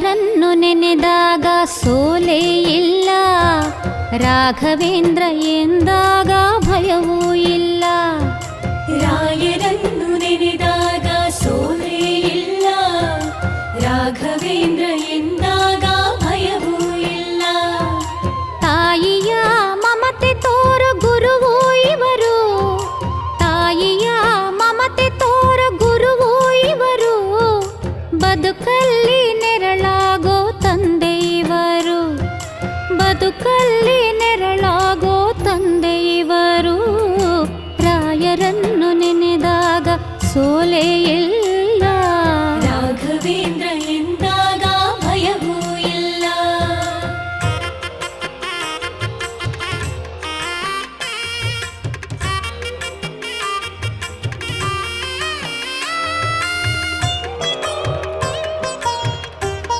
ರಾಯರನ್ನು ನೆನೆದಾಗ ಸೋಲೇ ಇಲ್ಲ. ರಾಘವೇಂದ್ರ ಎಂದಾಗ ಭಯವೂ ಇಲ್ಲ. ರಾಯರನ್ನು ನೆನೆದಾಗ ಸೋಲೇ ಇಲ್ಲ. ರಾಘವೇಂದ್ರ ಎಂದಾಗ ಭಯವೂ ಇಲ್ಲ. ತಾಯಿಯ ಮಮತೆ ತೋರ ಗುರುವೂ ಇವರು. ತಾಯಿಯ ಮಮತೆ ತೋರ ಗುರುವೂ ಇವರು. ಬದುಕಲ್ಲಿ ನೆರಳಾಗೋ ತಂದೆಯವರು ಬದುಕಲ್ಲಿ ನೆರಳಾಗೋ ತಂದೆಯವರು ರಾಯರನ್ನು ನೆನೆದಾಗ ಸೋಲೆಯಲ್ಲಿ